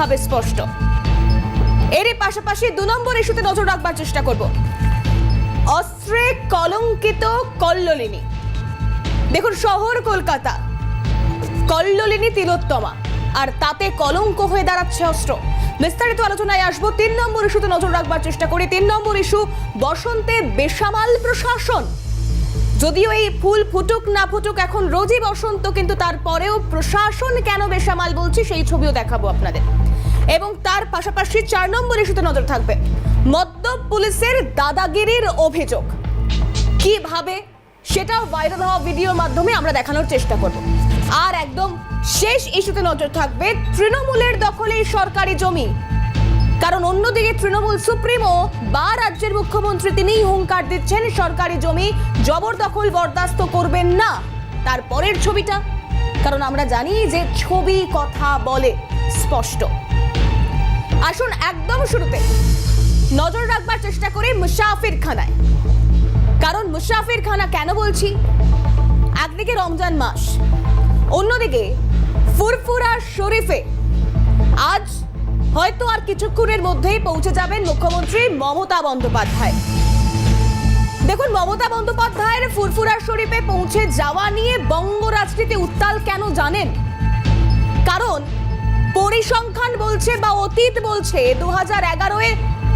ভীষণভাবে স্পষ্ট। এরই পাশাপাশি দু নম্বর ইস্যুতে নজর রাখবার চেষ্টা করব। অস্ত্রে কলঙ্কিত কল্লোলিনী। দেখুন, শহর কলকাতা। কল্লোলিনী তিলোত্তমা। আর তাতে কলঙ্ক হয়ে দাঁড়াচ্ছে অস্ত্র। বিস্তারিত আলোচনায় আসব তিন নম্বর ইস্যুতে নজর রাখবার চেষ্টা করি। তিন নম্বর ইস্যু, বসন্তে বেসামাল প্রশাসন। যদিও এই ফুল ফুটুক না ফুটুক, এখন রোজই বসন্ত, কিন্তু তারপরেও প্রশাসন কেন বেসামাল বলছি, সেই ছবিও দেখাবো আপনাদের। এবং তার পাশাপাশি চার নম্বর ইস্যুতে নজর থাকবে মদ্যপ পুলিশের দাদাগিরির অভিযোগ। কীভাবে সেটাও ভাইরাল হওয়া ভিডিওর মাধ্যমে আমরা দেখানোর চেষ্টা করব। আর একদম শেষ ইস্যুতে নজর থাকবে তৃণমূলের দখলে সরকারি জমি। কারণ অন্যদিকে তৃণমূল সুপ্রিমো বা রাজ্যের মুখ্যমন্ত্রী তিনিই হুঙ্কার দিচ্ছেন, সরকারি জমি জবরদখল বরদাস্ত করবেন না। তারপরের ছবিটা। কারণ আমরা জানি যে ছবি, কথা, বলে স্পষ্ট। আসুন একদম শুরুতে। নজর রাখবার চেষ্টা করি মুসাফির খানায়। কারণ মুসাফির খানা কেন বলছি? একদিকে রমজান মাস, অন্যদিকে ফুরফুরা শরীফে। আজ হয়তো আর কিছুক্ষণের মধ্যেই পৌঁছে যাবেন মুখ্যমন্ত্রী মমতা বন্দ্যোপাধ্যায়। দেখুন, মমতা বন্দ্যোপাধ্যায়ের ফুরফুরা শরীফে পৌঁছে যাওয়া নিয়ে বঙ্গ রাজনীতি উত্তাল কেন জানেন? কারণ পরিসংখ্যান বলছে বা অতীত বলছে দু হাজার এগারোয়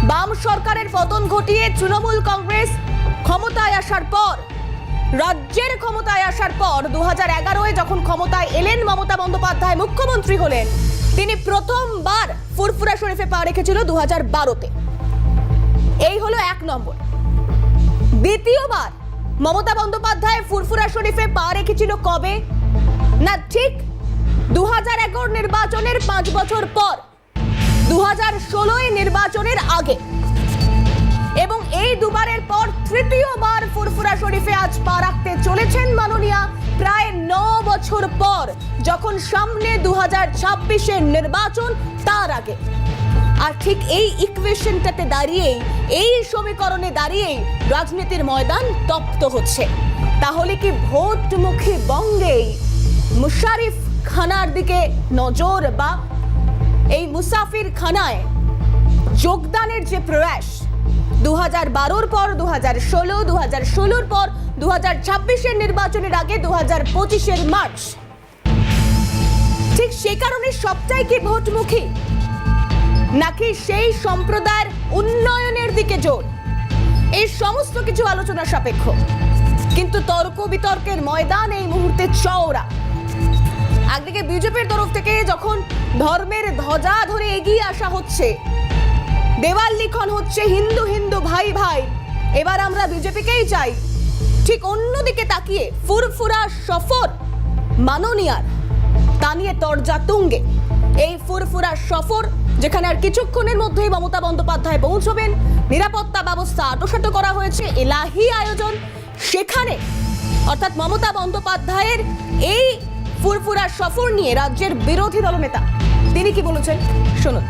বাম সরকারের পতন ঘটিয়ে তৃণমূল কংগ্রেস ক্ষমতায় আসার পর, রাজ্যের ক্ষমতায় আসার পর দু হাজার এগারোয় যখন ক্ষমতায় এলেন মমতা বন্দ্যোপাধ্যায়, মুখ্যমন্ত্রী হলেন, তিনি প্রথমবার ফুরফুরা শরীফে পা রেখেছিল দু হাজার বারোতে। এই হলো এক নম্বর। দ্বিতীয়বার মমতা বন্দ্যোপাধ্যায় ফুরফুরা শরীফে পা রেখেছিল কবে? না, ঠিক দু হাজার এগারো নির্বাচনের পাঁচ বছর পর দু হাজার ষোলোয় নির্বাচনের আগে। এবং এই দুবারের পর তৃতীয়বার ফুরফুরা শরীফে আজ পা রাখতে চলেছেন মাননীয়া প্রায় ন বছর পর, যখন সামনে দু হাজার ছাব্বিশের নির্বাচন তার আগে। আর ঠিক এই ইকুয়েশনটাতে দাঁড়িয়েই, এই সমীকরণে দাঁড়িয়েই রাজনীতির ময়দান তপ্ত হচ্ছে। তাহলে কি ভোটমুখী বঙ্গেই মুশারিফ খানার দিকে নজর বা এই মুসাফির খানায় যোগদানের যে প্রয়াস দু হাজার বারোর পর দু হাজার ষোলো দু হাজার ষোলোর পর দু হাজার ছাব্বিশের নির্বাচনের আগে দু হাজার পঁচিশের মার্চ। ঠিক সে কারণে সবটাই কি ভোটমুখী? নাকি সেই সম্প্রদায়ের উন্নয়নের দিকে জোর? এই সমস্ত কিছু আলোচনা সাপেক্ষ। কিন্তু তর্ক বিতর্কের ময়দান এই মুহূর্তে চওড়া। একদিকে বিজেপির তরফ থেকে যখন ধর্মের ধ্বজা ধরে এগিয়ে আসা হচ্ছে, দেওয়াল লিখন হচ্ছে হিন্দু হিন্দু ভাই ভাই, এবার আমরা বিজেপিকেই চাই। ঠিক অন্যদিকে তাকিয়ে ফুরফুরা সফর মাননীয়ার, তা নিয়ে তরজা তুঙ্গে। এই ফুরফুরা সফর, যেখানে আর কিছুক্ষণের মধ্যেই মমতা বন্দ্যোপাধ্যায় পৌঁছবেন, নিরাপত্তা ব্যবস্থা আটোসাটো করা হয়েছে, এলাহি আয়োজন, সেখানে। অর্থাৎ মমতা বন্দ্যোপাধ্যায়ের এই ফুরফুরা সফর নিয়ে রাজ্যের বিরোধী দলনেতা তিনি কি বলেছেন? শুনুন।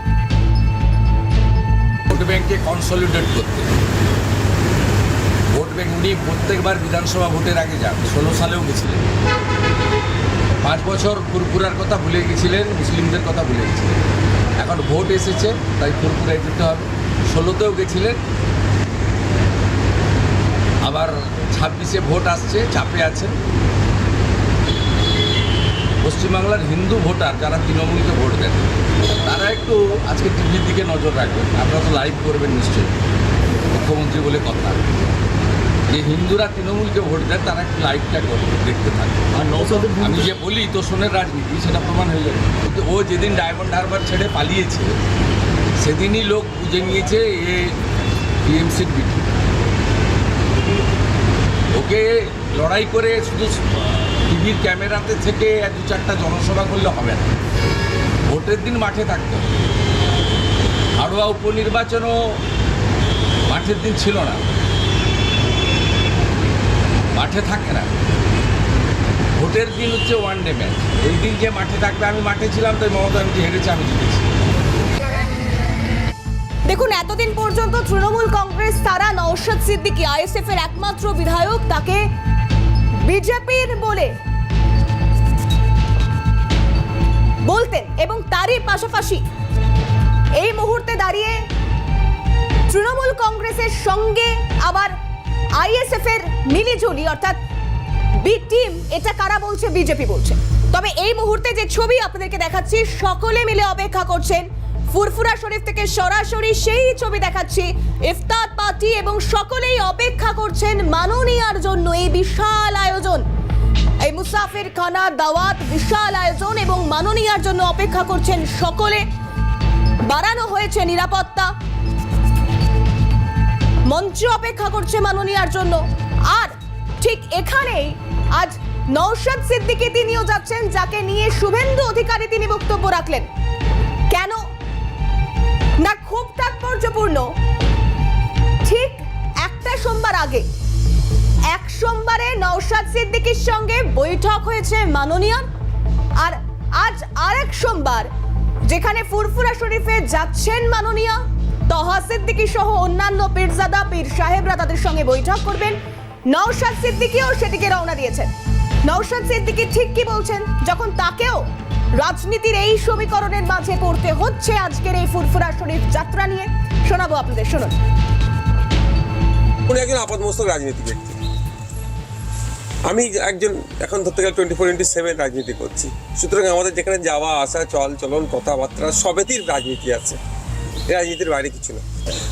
ভোট ব্যাংকে কনসলিডেট করতে। ভোট ব্যাংক উনি প্রত্যেকবার বিধানসভা ভোটের আগে যান, ষোলো সালেও গেছিলেন। পাঁচ বছর ফুরফুরার কথা ভুলে গেছিলেন, মুসলিমদের কথা ভুলে গেছিলেন। এখন ভোট এসেছে, তাই ফুরফুরায় যেতে হবে। ষোলোতেও গেছিলেন। আবার ছাব্বিশে ভোট আসছে, চাপে আছেন। পশ্চিমবাংলার হিন্দু ভোটার যারা তৃণমূলকে ভোট দেন তারা একটু আজকে টিভির দিকে নজর রাখবেন। আপনারা তো লাইভ করবেন নিশ্চয়ই। মুখ্যমন্ত্রী বলে কথা। যে হিন্দুরা তৃণমূলকে ভোট দেন তারা একটু লাইভটা করবে দেখতে থাকে আর নৌসাদের আমি যে বলি তোষণের রাজনীতি সেটা প্রমাণ হয়ে যাবে। কিন্তু ও যেদিন ডায়মন্ড হারবার ছেড়ে পালিয়েছে সেদিনই লোক বুঝে নিয়েছে এ টিএমসির বিক্রি ওকে লড়াই করে শুধু টিভির ক্যামেরাতে থেকে দু চারটা জনসভা করলে হবে না। ভোটের দিন মাঠে থাকতে হবে। উপনির্বাচনও মাঠের দিন ছিল না। মাঠে থাকে না। ভোটের দিন হচ্ছে ওয়ান ডে ম্যাচ এই দিন যে মাঠে থাকবে, আমি মাঠে ছিলাম, তাই মমতা ব্যানার্জি হেরেছে, আমি জিতেছি। দেখুন, এতদিন পর্যন্ত তৃণমূল কংগ্রেস, তারা নওশাদ সিদ্দিকী আইএসএফ এর একমাত্র বিধায়ক, তাকে বিজেপির বলে বলতেন এবং তারই পাশাপাশি এই মুহূর্তে দাঁড়িয়ে তৃণমূল কংগ্রেসের সঙ্গে আবার আইএসএফ এর মিলিজুলি, অর্থাৎ বি টিম, এটা কারা বলছে? বিজেপি বলছে। তবে এই মুহূর্তে যে ছবি আপনাদেরকে দেখাচ্ছি, সকলে মিলে অপেক্ষা করছেন ফুরফুরা শরীফ থেকে সরাসরি সেই ছবি দেখাচ্ছি। ইফতার পার্টি এবং সকলেই অপেক্ষা করছেন মাননীয়ার জন্য। এই বিশাল আয়োজন এই মুসাফির খানা দাওয়াত বিশাল আয়োজন এবং মাননীয়ার জন্য অপেক্ষা করছেন সকলে। বাড়ানো হয়েছে নিরাপত্তা। মঞ্চ অপেক্ষা করছে মাননীয়ার জন্য। আর ঠিক এখানেই আজ নৌশাদ সিদ্দিকী তিনিও যাচ্ছেন, যাকে নিয়ে শুভেন্দু অধিকারী তিনি বক্তব্য রাখলেন। কেন? না, খুব তাৎপর্যপূর্ণ। ঠিক একটা সোমবার আগে এক সোমবারে নৌশাদ সিদ্দিকীর সঙ্গে বৈঠক হয়েছে মাননীয়ার আর আজ আরেক সোমবার, যেখানে ফুরফুরা শরীফে যাচ্ছেন মাননীয়া তহা সিদ্দিকী সহ অন্যান্য পীরজাদা, পীর সাহেবরা তাদের সঙ্গে বৈঠক করবেন। নৌশাদ সিদ্দিকীও সেদিকে রওনা দিয়েছেন। নৌশাদ সিদ্দিকী ঠিক কি বলছেন? যখন তাকেও রাজনীতির এই সমীকরণের মাঝে পড়তে হচ্ছে আজকের এই ফুরফুরা শরীফ যাত্রা নিয়ে, শোনাবো আপনাদের, শুনুন। উনি একজন আপাতমস্তক রাজনীতি ব্যক্তি। আমি একজন এখন ধরতে গেলে টোয়েন্টি ফোর ইন্টু সেভেন রাজনীতি করছি। সুতরাং আমাদের যেখানে যাওয়া, আসা, চল, চলন, কথাবার্তা সবেতেই রাজনীতি আছে। রাজনীতির বাইরে কিছু না।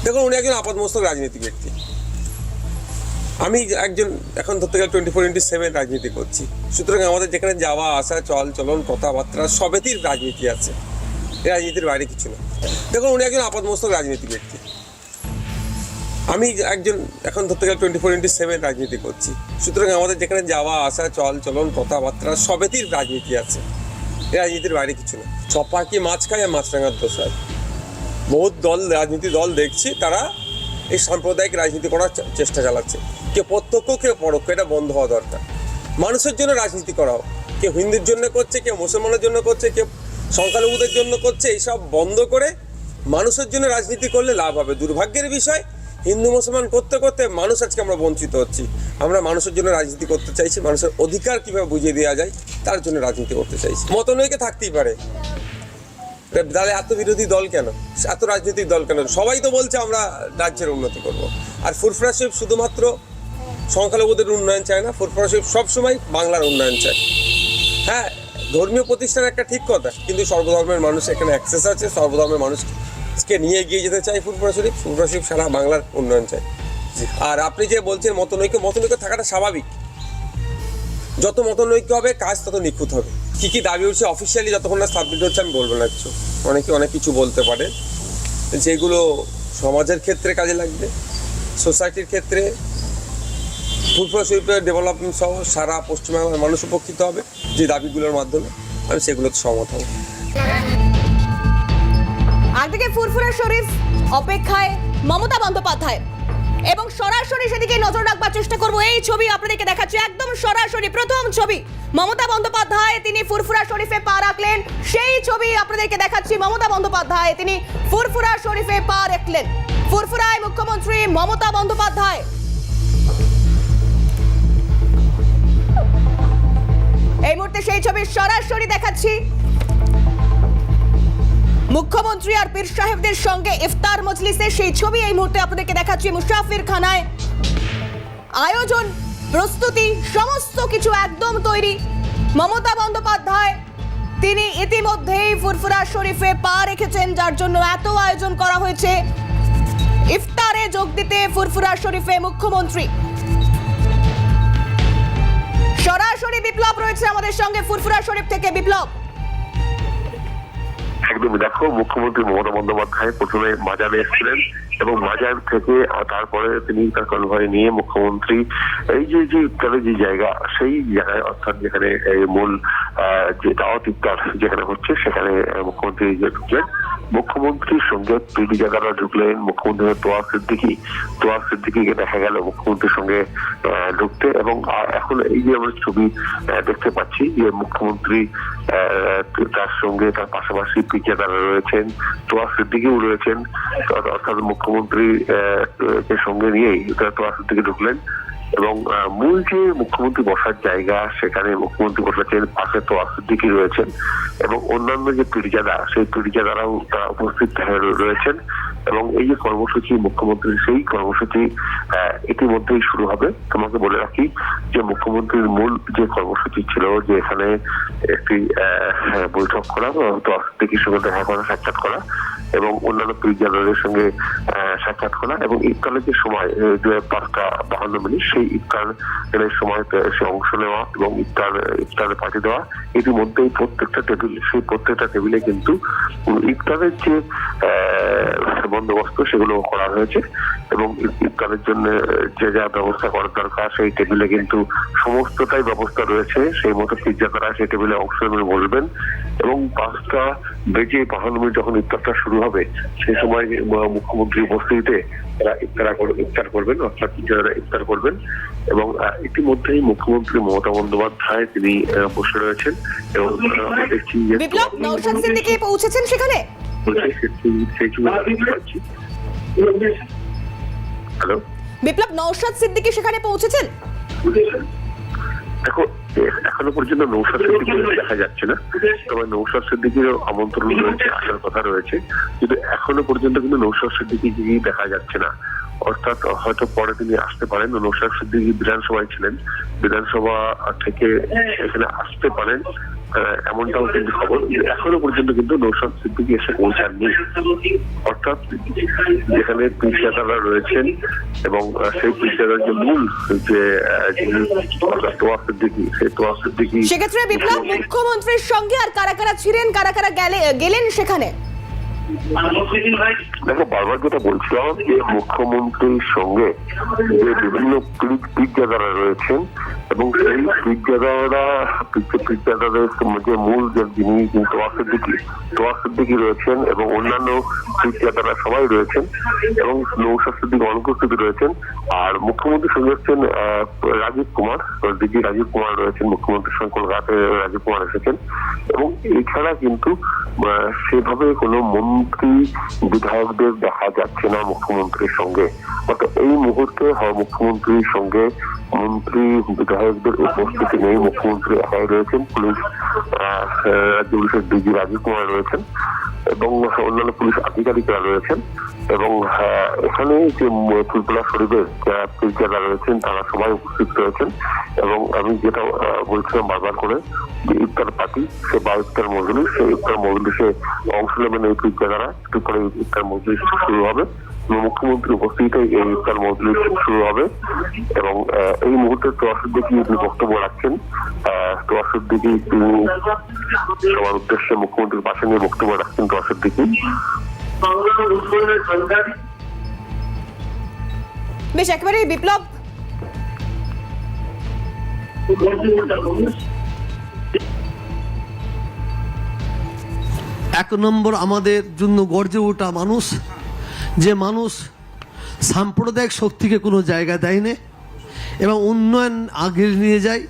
দেখুন, উনি একজন আপাতমস্তক রাজনীতি ব্যক্তি। আমি একজন এখন ধরতে গেলে টোয়েন্টি ফোর ইন্টু সেভেন রাজনীতি করছি। সুতরাং আমাদের যেখানে যাওয়া, আসা, চল, চলন, কথাবার্তা সবেতেই রাজনীতি আছে। রাজনীতির বাইরে কিছু না। দেখুন, উনি একজন আপাতমস্তক রাজনীতি ব্যক্তি। আমি একজন এখন ধরতে গেলে টোয়েন্টি ফোর ইন্টু সেভেন রাজনীতি করছি। সুতরাং আমাদের যেখানে যাওয়া, আসা, চল, চলন, কথাবার্তা, সবেতেই রাজনীতি আছে। রাজনীতির বাইরে কিছু না। চপাকি মাছ খায় আর মাছরাঙার দোষায় বহুত দল, রাজনীতি দল দেখছি, তারা এই সাম্প্রদায়িক রাজনীতি করার চেষ্টা চালাচ্ছে। কেউ প্রত্যক্ষ, কেউ পরোক্ষ, এটা বন্ধ হওয়া দরকার। মানুষের জন্য রাজনীতি করা হোক। কেউ হিন্দুর জন্য করছে, কেউ মুসলমানের জন্য করছে, কেউ সংখ্যালঘুদের জন্য করছে, এইসব বন্ধ করে মানুষের জন্য রাজনীতি করলে লাভ হবে। দুর্ভাগ্যের বিষয় হিন্দু মুসলমান করতে করতে মানুষ আজকে আমরা বঞ্চিত হচ্ছি। আমরা মানুষের জন্য রাজনীতি করতে চাইছি, মানুষের অধিকার কীভাবে বুঝিয়ে দেওয়া যায়, তার জন্য রাজনীতি করতে চাইছি। মতনৈক্য থাকতেই পারে। তাহলে এত বিরোধী দল কেন? এত রাজনৈতিক দল কেন? সবাই তো বলছে আমরা রাজ্যের উন্নতি করব। আর ফুরফুরা শরীফ শুধুমাত্র সংখ্যালঘুদের উন্নয়ন চায় না, ফুরফুরা শরীফ সবসময় বাংলার উন্নয়ন চায়। হ্যাঁ ধর্মীয় প্রতিষ্ঠান একটা ঠিক কথা, কিন্তু সর্বধর্মের মানুষ এখানে অ্যাক্সেস আছে, সর্বধর্মের মানুষকে নিয়ে এগিয়ে যেতে চাই ফুরফুরা শরীফ ফুরফুরা শরীফ সারা বাংলার উন্নয়ন চাই। আর আপনি যে বলছেন মতনৈক্য মতনৈক্য থাকাটা স্বাভাবিক। যত মতনৈক্য হবে কাজ তত নিখুঁত হবে। কি কি দাবি উঠছে অফিসিয়ালি যতক্ষণ না সাবমিট হচ্ছে আমি বলব না কিছু। অনেকে অনেক কিছু বলতে পারে। যেগুলো সমাজের ক্ষেত্রে কাজে লাগবে সোসাইটির ক্ষেত্রে। ফুরফুরা শরীফের ডেভেলপমেন্ট সহ সারা পশ্চিমবাংলার মানুষ উপকৃত হবে যে দাবিগুলোর মাধ্যমে। আমি সেগুলোতে সহমত হব। একদিকে ফুরফুরা শরীফ অপেক্ষায় মমতা বন্দ্যোপাধ্যায়। এবং সরাসরি সেদিকে নজর রাখবার চেষ্টা করব এই ছবি আপনাদেরকে দেখাচ্ছি। একদম সরাসরি প্রথম ছবি মমতা বন্দ্যোপাধ্যায় তিনি ফুরফুরা শরীফে পা রাখলেন। সেই ছবি আপনাদেরকে দেখাচ্ছি মমতা বন্দ্যোপাধ্যায় তিনি ফুরফুরা শরীফে পা রাখলেন। ফুরফুরায় মুখ্যমন্ত্রী মমতা বন্দ্যোপাধ্যায়। এই মুহূর্তে সেই ছবি সরাসরি দেখাচ্ছি। মুখ্যমন্ত্রী আর পীর সাহেবদের সঙ্গে ইফতার মজলিসের সেই ছবি এই মুহূর্তে আপনাদেরকে দেখাচ্ছি মুসাফির খানায়। আয়োজন, প্রস্তুতি, সমস্ত কিছু একদম তৈরি। মমতা বন্দ্যোপাধ্যায়, তিনি ইতিমধ্যেই ফুরফুরা শরীফে পা রেখেছেন, যার জন্য এত আয়োজন করা হয়েছে। ইফতারে যোগ দিতে ফুরফুরা শরীফে মুখ্যমন্ত্রী। সরাসরি বিপ্লব রয়েছে আমাদের সঙ্গে, ফুরফুরা শরীফ থেকে বিপ্লব। একদম দেখো, মুখ্যমন্ত্রী মমতা বন্দ্যোপাধ্যায় প্রথমে বাজারে এসেছিলেন এবং মাজার থেকে তারপরে তিনি তার কনভয় নিয়ে মুখ্যমন্ত্রী, এই যে যে ইফতারের যে জায়গা, সেই জায়গায়, অর্থাৎ যেখানে মূল যে দাওয়াত ইফতার যেখানে হচ্ছে, সেখানে মুখ্যমন্ত্রী ঢুকলেন। মুখ্যমন্ত্রীর সঙ্গে পিডি জায়গাটা ঢুকলেন, মুখ্যমন্ত্রী তোয়া সিদ্দিকি। তোয়া সিদ্দিকিকে দেখা গেল মুখ্যমন্ত্রীর সঙ্গে ঢুকতে এবং এখন এই যে আমরা ছবি দেখতে পাচ্ছি যে মুখ্যমন্ত্রী তার সঙ্গে তার পাশাপাশি পিকে তারা রয়েছেন তোয়া সিদ্দিকিও রয়েছেন। অর্থাৎ মুখ্যমন্ত্রী সঙ্গে নিয়েই তারা তোয়া সিদ্দিকি ঢুকলেন। এবং মূল যে মুখ্যমন্ত্রী বসার জায়গা, সেখানে মুখ্যমন্ত্রী বসেছেন পাশে তো আসুদ্দিকি রয়েছেন এবং অন্যান্য যে পীরজাদা সেই পীরজাদারাও তারা উপস্থিত রয়েছেন এবং এই যে কর্মসূচি মুখ্যমন্ত্রীর সেই কর্মসূচি ইতিমধ্যেই শুরু হবে। তোমাকে বলে রাখি যে মুখ্যমন্ত্রীর মূল যে কর্মসূচি ছিল যে এখানে একটি বৈঠক করা, তো আসুদ্দিকির সঙ্গে দেখা করা, সাক্ষাৎ করা এবং অন্যান্য পীরজাদাদের সঙ্গে সাক্ষাৎ করা এবং ইফতারের যে সময় পাঁচটা বাহান্ন মিনিট, সেই ইফতারের সময় সে অংশ নেওয়া এবং ইফতার, ইফতারে পাঠিয়ে দেওয়া। ইতিমধ্যেই প্রত্যেকটা টেবিল সেই প্রত্যেকটা টেবিলে কিন্তু ইফতারের যে বন্দোবস্ত সেগুলো করা হয়েছে এবং ইফ- ইফতারের জন্য যে যা ব্যবস্থা করার দরকার, সেই টেবিলে কিন্তু সমস্তটাই ব্যবস্থা রয়েছে। সেই মতো পিজ্জাতারা সেই টেবিলে অংশ নেবে বলবেন। এবং পাঁচটা বেজে বাহান্ন যখন ইফতারটা শুরু হবে, সেই সময় মুখ্যমন্ত্রী উপস্থিতিতে তারা ইফতারা ইফতার করবেন অর্থাৎ পিজ্জারা ইফতার করবেন এবং ইতিমধ্যেই মুখ্যমন্ত্রী মমতা বন্দ্যোপাধ্যায় তিনি আহ, বসে রয়েছেন এবং আমরা দেখছি যে বিপ্লব নৌশাদ সিদ্দিকি পৌঁছেছেন সেখানে? হ্যালো? বিপ্লব নৌশাদ সিদ্দিকি সেখানে পৌঁছেছেন? দেখো এখনও পর্যন্ত নৌসাদ সিদ্দিকি দেখা যাচ্ছে না। তবে নৌসাদ সিদ্দিকির আমন্ত্রণ রয়েছে আসার কথা রয়েছে। কিন্তু এখনও পর্যন্ত কিন্তু নৌসাদ সিদ্দিকি দেখা যাচ্ছে না। অর্থাৎ হয়তো পরে তিনি আসতে পারেন। নৌসাদ সিদ্দিকি বিধানসভায় ছিলেন। বিধানসভা থেকে এখানে আসতে পারেন। এমনটাও কিন্তু খবর। এখনও পর্যন্ত কিন্তু নৌসাদ সিদ্দিকি এসে পৌঁছাননি। অর্থাৎ যেখানে পিসাদাররা রয়েছেন এবং সেই পিসাদার যে মূল যে তোয়া সিদ্দিকি সেই তোয়া সিদ্দিকি সেক্ষেত্রে বিপ্লব মুখ্যমন্ত্রীর সঙ্গে আর কারা কারা ছিলেন কারা কারা গেলে গেলেন সেখানে? দেখো, বারবার যেটা বলছিলাম যে মুখ্যমন্ত্রীর সঙ্গে যে বিভিন্ন পিজ্জাদারা রয়েছেন এবং সেই পিজ্জাদারা পিজ্জাদাদের যে মূল যে যিনি তোয়াসের দিকে তোয়াসের দিকে রয়েছেন এবং অন্যান্য পিজ্জাদারা সবাই রয়েছেন এবং দিকে অনুপস্থিত রয়েছেন। আর মুখ্যমন্ত্রীর সঙ্গে হচ্ছেন রাজীব কুমার দিদি রাজীব কুমার রয়েছেন মুখ্যমন্ত্রীর সঙ্গে কলকাতায় রাজীব কুমার এসেছেন। এবং এছাড়া কিন্তু সেভাবে কোনো মন্ত্রী বিধায়কদের দেখা যাচ্ছে না মুখ্যমন্ত্রীর সঙ্গে। অর্থাৎ এই মুহূর্তে মুখ্যমন্ত্রীর সঙ্গে মন্ত্রী বিধায়কদের উপস্থিতি নেই। মুখ্যমন্ত্রী একাই রয়েছেন, পুলিশ রাজ্য পুলিশের ডিজি রাজীব কুমার রয়েছেন এবং অন্যান্য পুলিশ আধিকারিকরা রয়েছেন এবং এখানে যে ফুলতলা শরীফের যারা রয়েছেন তারা সবাই উপস্থিত রয়েছেন এবং আমি যেটা বলছিলাম বারবার করে যে ইফতার পার্টি, সে বা ইফতার মজলিস, সেই ইফতার মজলিসে অংশ নেবেন এই যারা একটু ইফতার মজলিস শুরু হবে। এবং মুখ্যমন্ত্রী উপস্থিতিতে এই ইফতার মজলিস শুরু হবে। এবং এই মুহূর্তে তোয়াশুর দিকে তিনি বক্তব্য রাখছেন তোয়াশুর দিকে তিনি সবার উদ্দেশ্যে মুখ্যমন্ত্রীর পাশে নিয়ে বক্তব্য রাখছেন তোয়াশুর দিকে বেশ একেবারে বিপ্লব। এক নম্বর আমাদের জন্য গর্জে ওঠা মানুষ। যে মানুষ সাম্প্রদায়িক শক্তিকে কোনো জায়গা দেয় দেয়নি এবং উন্নয়ন আগে নিয়ে যায়।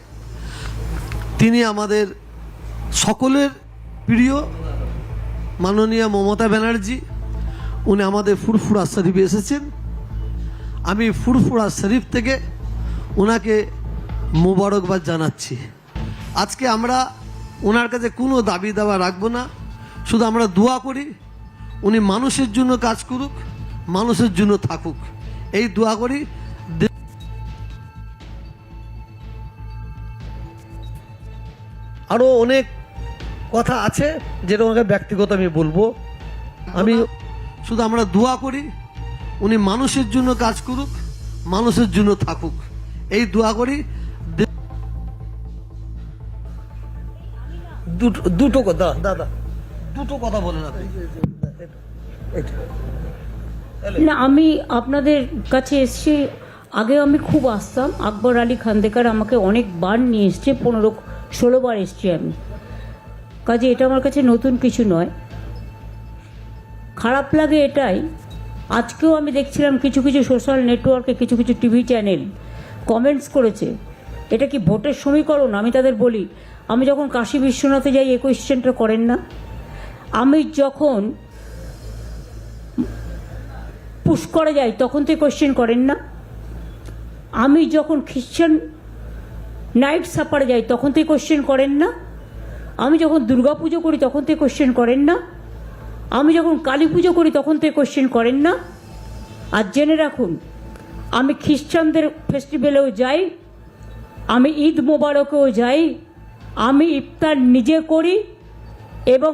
তিনি আমাদের সকলের প্রিয় মাননীয় মমতা ব্যানার্জি, উনি আমাদের ফুরফুরা শরীফে এসেছেন। আমি ফুরফুরা শরীফ থেকে ওনাকে মোবারকবাদ জানাচ্ছি। আজকে আমরা ওনার কাছে কোনো দাবি দাবা রাখব না। শুধু আমরা দোয়া করি উনি মানুষের জন্য কাজ করুক মানুষের জন্য থাকুক। এই দোয়া করি আরও অনেক কথা আছে যেটা ওনাকে ব্যক্তিগত আমি বলব। আমি শুধু আমরা দোয়া করি উনি মানুষের জন্য কাজ করুক মানুষের জন্য থাকুক। এই দোয়া করি দুটো দুটো কথা দাদা। দুটো কথা না আমি আপনাদের কাছে এসছি আগে আমি খুব আসতাম। আকবর আলী খান্দেকার আমাকে অনেকবার নিয়ে এসছে, পনেরো, ষোলো বার এসছি আমি। কাজে এটা আমার কাছে নতুন কিছু নয়। খারাপ লাগে এটাই। আজকেও আমি দেখছিলাম কিছু কিছু সোশ্যাল নেটওয়ার্কে কিছু কিছু টিভি চ্যানেল কমেন্টস করেছে। এটা কি ভোটের সমীকরণ? আমি তাদের বলি, আমি যখন কাশী বিশ্বনাথে যাই, এই কোয়েশ্চেনটা করেন না। আমি যখন পুশ যাই, তখন তো কোয়েশ্চেন করেন না। আমি যখন খ্রিশ্চান নাইট সাপারে যাই, তখন থেকে কোশ্চেন করেন না। আমি যখন দুর্গা পুজো করি, তখন থেকে কোশ্চেন করেন না। আমি যখন কালী পুজো করি, তখন থেকে কোশ্চেন করেন না। আর জেনে রাখুন, আমি খ্রিশ্চানদের ফেস্টিভ্যালেও যাই, আমি ঈদ মোবারকেও যাই, আমি ইফতার নিজে করি এবং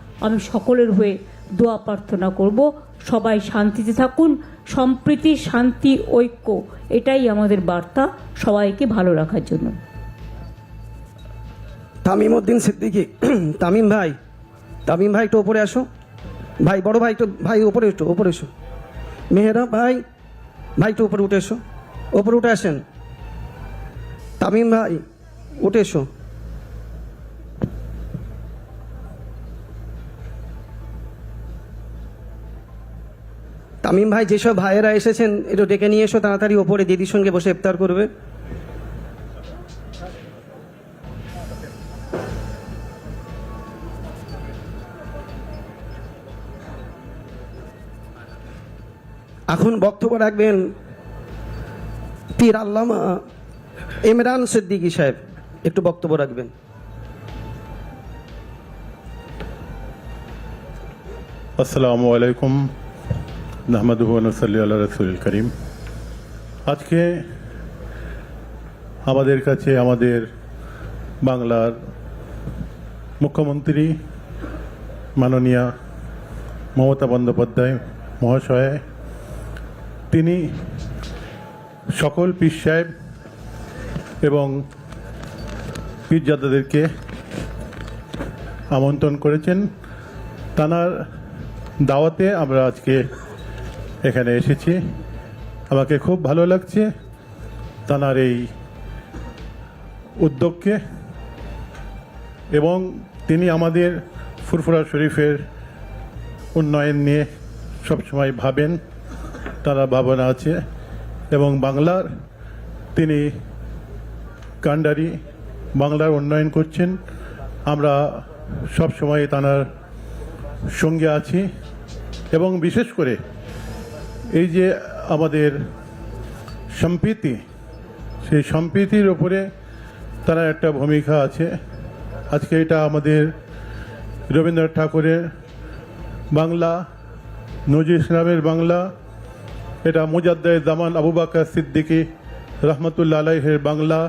আমি সকলের হয়ে দোয়া প্রার্থনা করব। সবাই শান্তিতে থাকুন। সম্প্রীতি, শান্তি, ঐক্য, এটাই আমাদের বার্তা সবাইকে ভালো রাখার জন্য। তামিম উদ্দিন সিদ্দিকি, তামিম ভাই তামিম ভাই একটু ওপরে আসো। ভাই, বড় ভাই একটু, ভাই ওপরে একটু, ওপরে এসো। মেহেরা ভাই ভাই একটু উপরে উঠে এসো। ওপরে উঠে আসেন। তামিম ভাই, উঠে এসো। তামিম ভাই, যেসব ভাইয়েরা এসেছেন, একটু ডেকে নিয়ে এসো তাড়াতাড়ি ওপরে, দিদির সঙ্গে বসে ইফতার করবে। এখন বক্তব্য রাখবেন পীর আল্লামা ইমরান সিদ্দিকী সাহেব। একটু বক্তব্য রাখবেন। আসসালামু আলাইকুম। নাহমাদুবনসল্লি আল্লাহ রসুল করিম আজকে আমাদের কাছে আমাদের বাংলার মুখ্যমন্ত্রী মাননীয়া মমতা বন্দ্যোপাধ্যায় মহাশয়, তিনি সকল পীর সাহেব এবং পীরজাদাদেরকে আমন্ত্রণ করেছেন। তানার দাওয়াতে আমরা আজকে এখানে এসেছি। আমাকে খুব ভালো লাগছে তানার এই উদ্যোগকে এবং তিনি আমাদের ফুরফুরা শরীফের উন্নয়ন নিয়ে সবসময় ভাবেন, তারা ভাবনা আছে এবং বাংলার তিনি কান্ডারি, বাংলার উন্নয়ন করছেন। আমরা সবসময় তানার সঙ্গে আছি এবং বিশেষ করে এই যে আমাদের সম্প্রীতি, সেই সম্প্রীতির ওপরে তারা একটা ভূমিকা আছে। আজকে এটা আমাদের রবীন্দ্রনাথ ঠাকুরের বাংলা, নজরুল ইসলামের বাংলা, এটা মুজাদ্দায় জামান আবু বাকর সিদ্দিকী রহমতুল্লা আলাইহের বাংলা।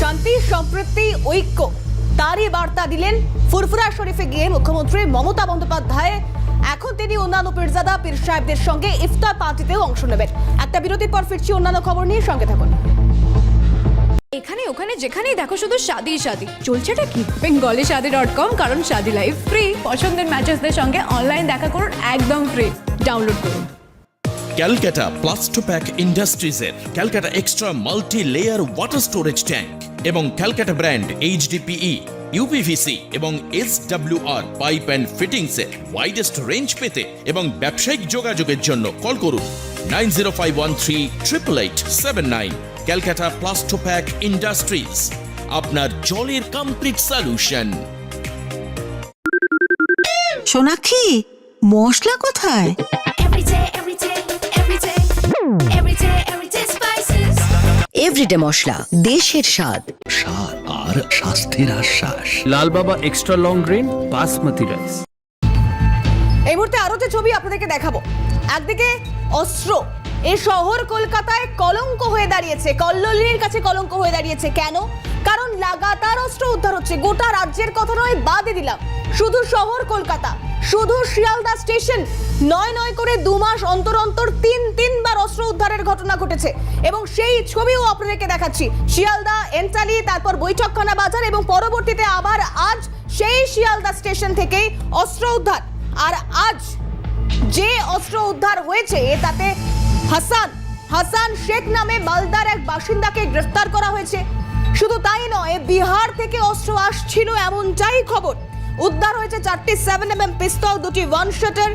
শান্তি, সম্প্রীতি, ঐক্য, তারই বার্তা দিলেন ফুরফুরা শরীফে গিয়ে মুখ্যমন্ত্রী মমতা বন্দ্যোপাধ্যায়। এখন তিনি অন্যান্য পীরজাদা পীর সাহেবদের সঙ্গে ইফতার পার্টিতেও অংশ নেবেন। একটা বিরতির পর ফিরছি অন্যান্য খবর নিয়ে সঙ্গে থাকুন। এখানে ওখানে যেখানেই দেখো শুধু শাদি শাদি। চলছেটা কি? বেঙ্গলি শাদি ডট কম কারণ শাদি লাইফ ফ্রি পছন্দের ম্যাচেসদের সঙ্গে অনলাইন দেখা করুন একদম ফ্রি ডাউনলোড করুন। Calcutta Plastopack ইন্ডাস্ট্রিজের Calcutta extra multi layer water storage tank এবং ক্যালকাটা ব্র্যান্ড এইচডিপিই ইউপিভিসি এবং এস আর পাইপ অ্যান্ড ফিটিংসের ওয়াইডেস্ট রেঞ্জ পেতে এবং ব্যবসায়িক যোগাযোগের জন্য কল করুন nine zero five one three triple eight seven nine Calcutta Plastopack industries আপনার জলের কমপ্লিট সলিউশন সোনাক্ষী মশলা কোথায়? এভরিডে মশলা দেশের স্বাদ। স্বাদ। আর স্বাস্থ্যের আশ্বাস। Lal Baba extra long grain basmati rice এই মুহূর্তে আরও যে ছবি আপনাদেরকে দেখাবো। একদিকে অস্ত্র। এই শহর কলকাতায় কলঙ্ক হয়ে দাঁড়িয়েছে। কল্লোলিনীর কাছে কলঙ্ক হয়ে দাঁড়িয়েছে। কেন? কারণ লাগাতার অস্ত্র উদ্ধার হচ্ছে। গোটা রাজ্যের কথা নয় বাদে দিলাম। শুধু শহর কলকাতা। শুধু শিয়ালদা স্টেশন। নয় নয় করে দু মাস অন্তর অন্তর তিন তিনবার অস্ত্র উদ্ধারের ঘটনা ঘটেছে। এবং সেই ছবিও আপনাদেরকে দেখাচ্ছি। শিয়ালদা, এন্টালি, তারপর বৈঠকখানা বাজার এবং পরবর্তীতে আবার আজ সেই শিয়ালদা স্টেশন থেকেই অস্ত্র উদ্ধার। আর আজ যে অস্ত্র উদ্ধার হয়েছে তাতে হাসান হাসান শেখ নামে মালদার এক বাসিন্দাকে গ্রেফতার করা হয়েছে। শুধু তাই নয়, বিহার থেকে অস্ত্র আসছিল এমনটাই খবর। উদ্ধার হয়েছে চারটি সেভেন এম এম পিস্তল দুটি ওয়ান শাটার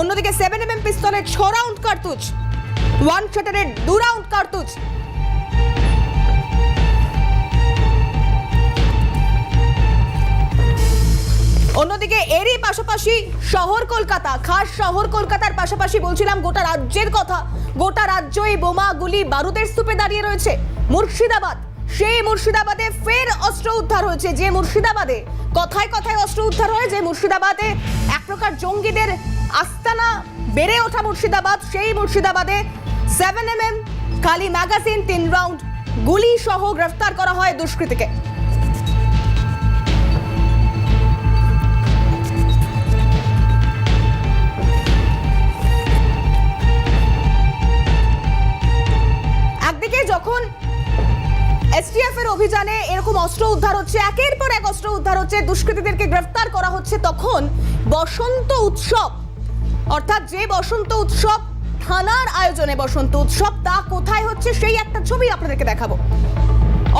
অন্যদিকে সেভেন এম এম পিস্তলের ছ রাউন্ড কার্তুজ। ওয়ান শাটারের দু রাউন্ড কার্তুজ। অন্যদিকে এরই পাশাপাশি শহর কলকাতা, খাস শহর কলকাতার পাশাপাশি বলছিলাম গোটা রাজ্যের কথা। গোটা রাজ্য এই বোমা গুলি বারুদের স্তূপে দাঁড়িয়ে রয়েছে। মুর্শিদাবাদ সেই মুর্শিদাবাদে ফের অস্ত্র উদ্ধার হয়েছে, যে মুর্শিদাবাদে, কথায় কথায় অস্ত্র উদ্ধার হয়, যে মুর্শিদাবাদে এক প্রকার জঙ্গিদের আস্তানা বেড়ে ওঠা মুর্শিদাবাদ, সেই মুর্শিদাবাদে সেভেন এম এম খালি ম্যাগাজিন, তিন রাউন্ড গুলি সহ গ্রেফতার করা হয় দুষ্কৃতীকে। এসটিএফ এর অভিযানে এরকম অস্ত্র উদ্ধার হচ্ছে, একের পর এক অস্ত্র উদ্ধার হচ্ছে, দুষ্কৃতীদেরকে গ্রেফতার করা হচ্ছে তখন বসন্ত উৎসব। অর্থাৎ যে বসন্ত উৎসব থানার আয়োজনে বসন্ত উৎসব, তা কোথায় হচ্ছে সেই একটা ছবি আপনাদেরকে দেখাবো।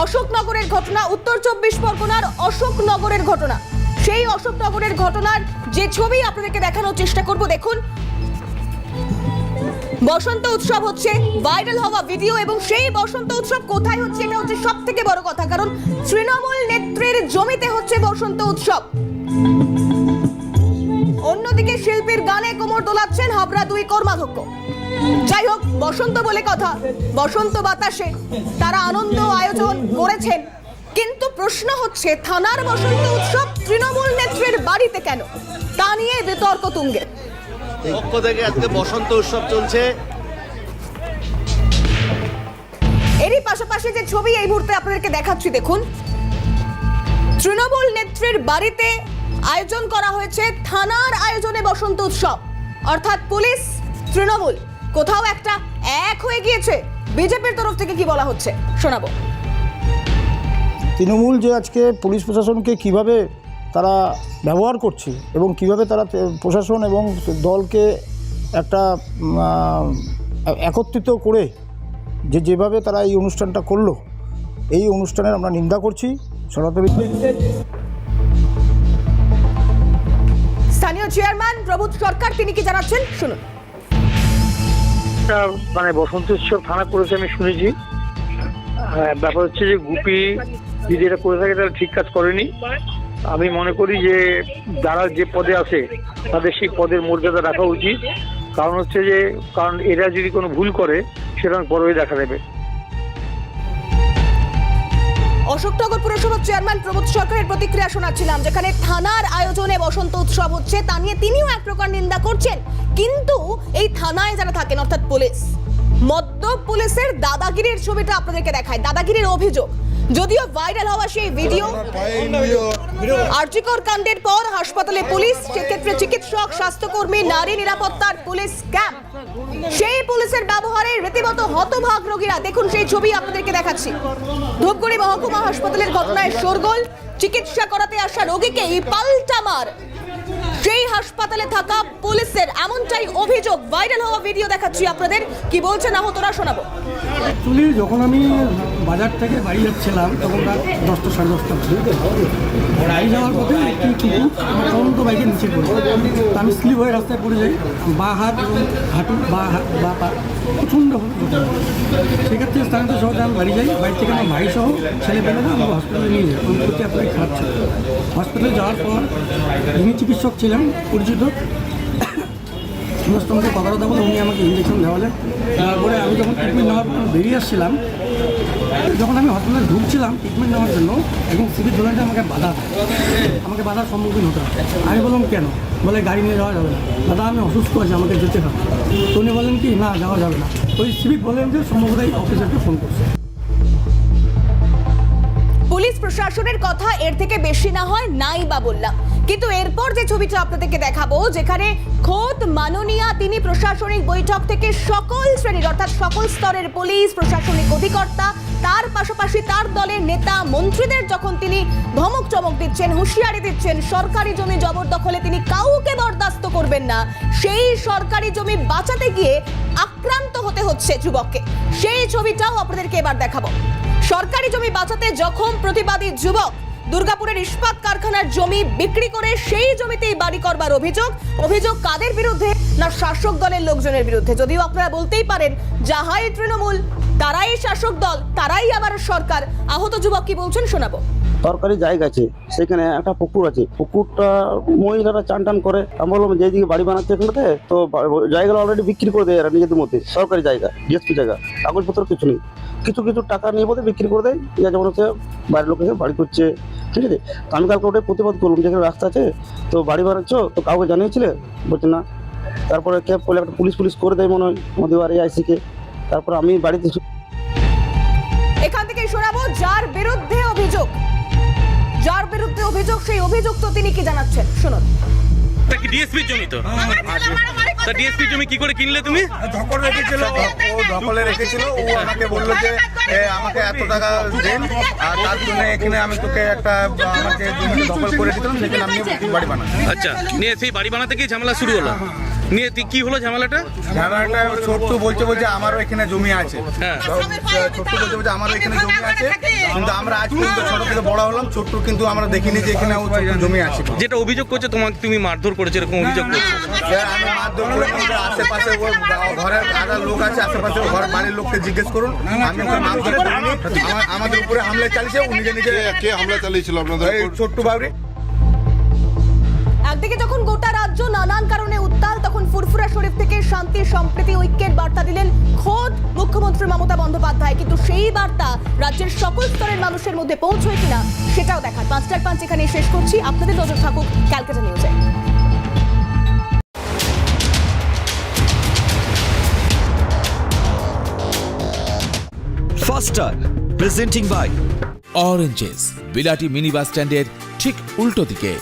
অশোকনগরের ঘটনা, উত্তর চব্বিশ পরগনার অশোকনগরের ঘটনা। সেই অশোকনগরের ঘটনার যে ছবি আপনাদেরকে দেখানোর চেষ্টা করব, দেখুন। বসন্ত উৎসব হচ্ছে ভাইরাল হওয়া ভিডিও এবং সেই বসন্ত উৎসব কোথায় হচ্ছে এটা হচ্ছে সব থেকে বড় কথা। কারণ তৃণমূল নেত্রীর জমিতে হচ্ছে বসন্ত উৎসব। অন্যদিকে শিল্পীর গানে কোমর দোলাচ্ছেন হাবড়া দুই কর্মাধ্যক্ষ। যাই হোক, বসন্ত বলে কথা, বসন্ত বাতাসে তারা আনন্দ আয়োজন করেছেন। কিন্তু প্রশ্ন হচ্ছে, থানার বসন্ত উৎসব তৃণমূল নেত্রীর বাড়িতে কেন? তা নিয়ে বিতর্ক তুঙ্গে। পক্ষ থেকে আজকে বসন্ত উৎসব চলছে। এরই পাশাপাশি যে ছবি এই মুহূর্তে আপনাদেরকে দেখাচ্ছি দেখুন। তৃণমূল নেত্রীর বাড়িতে আয়োজন করা হয়েছে থানার আয়োজনে বসন্ত উৎসব। অর্থাৎ পুলিশ তৃণমূল কোথাও একটা এক হয়ে গিয়েছে। বিজেপির তরফ থেকে কি বলা হচ্ছে? শোনাবো। তৃণমূল যে আজকে পুলিশ প্রশাসনকে কীভাবে তারা ব্যবহার করছে এবং কীভাবে তারা প্রশাসন এবং দলকে একটা একত্রিত করে যে যেভাবে তারা এই অনুষ্ঠানটা করল এই অনুষ্ঠানের আমরা নিন্দা করছি। সনাতনী স্থানীয় চেয়ারম্যান প্রবোধ সরকার তিনি কি জানাচ্ছেন? শুনুন। একটা মানে বসন্ত উৎসব থানা করেছে আমি শুনেছি। হ্যাঁ, ব্যাপার হচ্ছে যে গুপি যদি এটা করে থাকে তাহলে ঠিক কাজ করেনি। আমি মনে করি যে যারা যে পদে আছে, তাদের সেই পদের মর্যাদা রাখা উচিত। কারণ হচ্ছে যে, কারণ এরা যদি কোনো ভুল করে, সেটা বড় হয়ে দেখা দেবে। অশোকনগর পুরসভার চেয়ারম্যান প্রবোধ সরকারের প্রতিক্রিয়া শোনাচ্ছিলাম, যেখানে থানার আয়োজনে বসন্ত উৎসব হচ্ছে। তা নিয়ে তিনিও এক প্রকার নিন্দা করছেন, কিন্তু এই থানায় যারা থাকেন, অর্থাৎ পুলিশ মদ্য পুলিশের দাদাগিরির ছবিটা আপনাদেরকে দেখায়। দাদাগিরির অভিযোগ যদিও ভাইরাল হওয়া সেই ভিডিও। আর্জিকর কাণ্ডের পর হাসপাতালে পুলিশ, সেক্ষেত্রে চিকিৎসক, স্বাস্থ্যকর্মী, নারী নিরাপত্তার পুলিশ ক্যাম্প। সেই পুলিশের ব্যবহারে রীতিমতো হতভাগ রোগীরা। দেখুন সেই ছবি আপনাদেরকে দেখাচ্ছি। ধূপগুড়ি মহকুমা হাসপাতালের ঘটনায় শোরগোল। চিকিৎসা করাতে আসা রোগীকেই পাল্টা মার। সেই হাসপাতালে থাকা পুলিশের এমনটাই অভিযোগ ভাইরাল হওয়া ভিডিও দেখাচ্ছি আপনাদের। কি বলছেন আহতরা শোনাবো। অ্যাকচুয়ালি যখন আমি বাজার থেকে বাড়ি যাচ্ছিলাম, তখন রাত দশটা সাড়ে দশটা। বাড়ি যাওয়ার পথে একটি কুকুর আমার চলন্ত বাইকের নিচে পড়ে। আমি স্লিপ হয়ে রাস্তায় পড়ে যাই বা হাত হাঁটু, বা হাত, বা পা প্রচণ্ড সেক্ষেত্রে স্থানীয় সহজে আমি বাড়ি যাই বাড়ি থেকে আমার ভাই সহ ছেলে পেলে না, আমাকে হসপিটালে নিয়ে যায়। আমার প্রতি আপনার খারাপ ছিল। হসপিটালে যাওয়ার পর যিনি চিকিৎসক ছিলেন পরিচিত। সমস্ত আমাকে কথাটা দেবো উনি আমাকে ইঞ্জেকশন দেওয়ালেন তারপরে আমি যখন ট্রিটমেন্ট নেওয়ার পর বেরিয়ে আসছিলাম, যখন আমি হসপিটালে ঢুকছিলাম ট্রিটমেন্ট নেওয়ার জন্য এবং সিভিল ভলেন্টিয়ার আমাকে বাধা। আমাকে বাধার সম্মুখীন হতে আমি বললাম, কেন? বলে, গাড়ি নিয়ে যাওয়া যাবে না। দাদা, আমি অসুস্থ আছি, আমাকে যেতে হবে। তো উনি বলেন কি, না, যাওয়া যাবে না। ওই সিভিক ভলেন্টিয়ার সম্ভবত এই অফিসারকে ফোন করছে। পুলিশ প্রশাসনের কথা এর থেকে বেশি না হয়, নাই বা বললাম। কিন্তু এরপর যে ছবিটা আপনাদেরকে দেখাবো, যেখানে খোদ মাননীয়া তিনি প্রশাসনিক বৈঠক থেকে সকল শ্রেণির, অর্থাৎ সকল স্তরের পুলিশ, প্রশাসনিক অধিকর্তা, তার পাশাপাশি তার দলের নেতা, মন্ত্রীদের যখন তিনি ধমক চমক দিচ্ছেন, হুঁশিয়ারি দিচ্ছেন, সরকারি জমি জবরদখলে তিনি কাউকে বরদাস্ত করবেন না, সেই সরকারি জমি বাঁচাতে গিয়ে আক্রান্ত হতে হচ্ছে যুবককে। সেই ছবিটাও আপনাদেরকে এবার দেখাবো। সরকারি জমি বাঁচাতে যখন প্রতিবাদী যুবক দুর্গাপুরের ইস্পাত কারখানার জমি বিক্রি করে সেই জমিতেই বাড়ি করবার অভিযোগ। অভিযোগ কাদের বিরুদ্ধে না শাসক দলের লোকজনের বিরুদ্ধে? যদিও আপনারা বলতেই পারেন যাহাই তৃণমূল, তারাই শাসক দল, তারাই আবার সরকার। আহত যুবক কি বলছেন শোনাবো। সরকারি জায়গা আছে, সেখানে একটা পুকুর আছে। পুকুরটা মহিলারা চান টান করে। আমি বললাম, যেদিকে বাড়ি বানাচ্ছে এখানটাতে তো জায়গাটা অলরেডি বিক্রি করে দেয় এরা নিজেদের মধ্যে। সরকারি জায়গা ডিএসপি জায়গা, কাগজপত্র কিছু নেই। কিছু কিছু টাকা নিয়ে বোধহয় বিক্রি করে দেয়। যেমন হচ্ছে বাড়ির লোক এসে বাড়ি করছে ঠিক আছে? তো আমি কালকে ওটাই প্রতিবাদ করলাম যেখানে রাস্তা আছে তো বাড়ি বানাচ্ছ তো কাউকে জানিয়েছিলে? বলছে না। তারপরে ক্যাব করলে একটা পুলিশ পুলিশ করে দেয় মনে হয় আমাদের বাড়ি আইসিকে তারপর আমি বাড়িতে এখান থেকে শোনাবো যার বিরুদ্ধে অভিযোগ। যার বিরুদ্ধে অভিযোগ সেই অভিযুক্ত তিনি কি জানাচ্ছেন? শুনুন। কি ডিএসপি জমি তো? তা ডিএসপি জমি কি করে কিনলে তুমি? ধকল রেখেছিল ও ধকলে রেখেছিল ও আমাকে বলল যে আমাকে এত টাকা দেন আর তার জন্য এখানে আমি তোকে একটা আমাকে জমি দখল করে দিতাম সেখানে আমি বাড়ি বানাই আচ্ছা নিয়ে সেই বাড়ি বানাতে গিয়ে ঝামেলা শুরু হলো। নিয়ে তুই কি হলো ঝামেলাটা? ঝামেলাটা ছোট্ট বলছে বলছে আমারও এখানে জমি আছে। হ্যাঁ। ছোট্ট বলছে বলছে আমারও এখানে জমি আছে। কিন্তু আমরা আজ পর্যন্ত ছোট থেকে বড় হলাম ছোট্ট কিন্তু আমরা দেখিনি যে এখানে জমি আছে। যেটা অভিযোগ করছে তোমাকে তুমি মারধর করেছ এরকম অভিযোগ করছ। আমি মারধর করে আশেপাশে ঘরের আধা লোক আছে আশেপাশে ঘর বাড়ির লোককে জিজ্ঞেস করুন। আমি ওকে মারধর করিনি আমাদের উপরে হামলা চালিয়েছে ও নিজে নিজে কে হামলা চালিয়েছিল আপনাদের ছোট্ট বাবরি। একদিকে যখন গোটা রাজ্য নানান কারণে উত্তাল তখন ফুরফুরা শরীফ থেকে শান্তি সম্প্রীতি ঐক্যের বার্তা দিলেন খোদ মুখ্যমন্ত্রী মমতা বন্দ্যোপাধ্যায়। কিন্তু সেই বার্তা রাজ্যের সকল স্তরের মানুষের মধ্যে পৌঁছয় কিনা সেটাও দেখার পাঁচটার পাঁচ এখানে শেষ করছি। আপনাদের নজর থাকুক ক্যালকাটা নিউজে। ফাস্টার প্রেজেন্টিং বাই অরেঞ্জেস বিলাটি মিনি বাস স্ট্যান্ডের ঠিক উল্টো দিকে।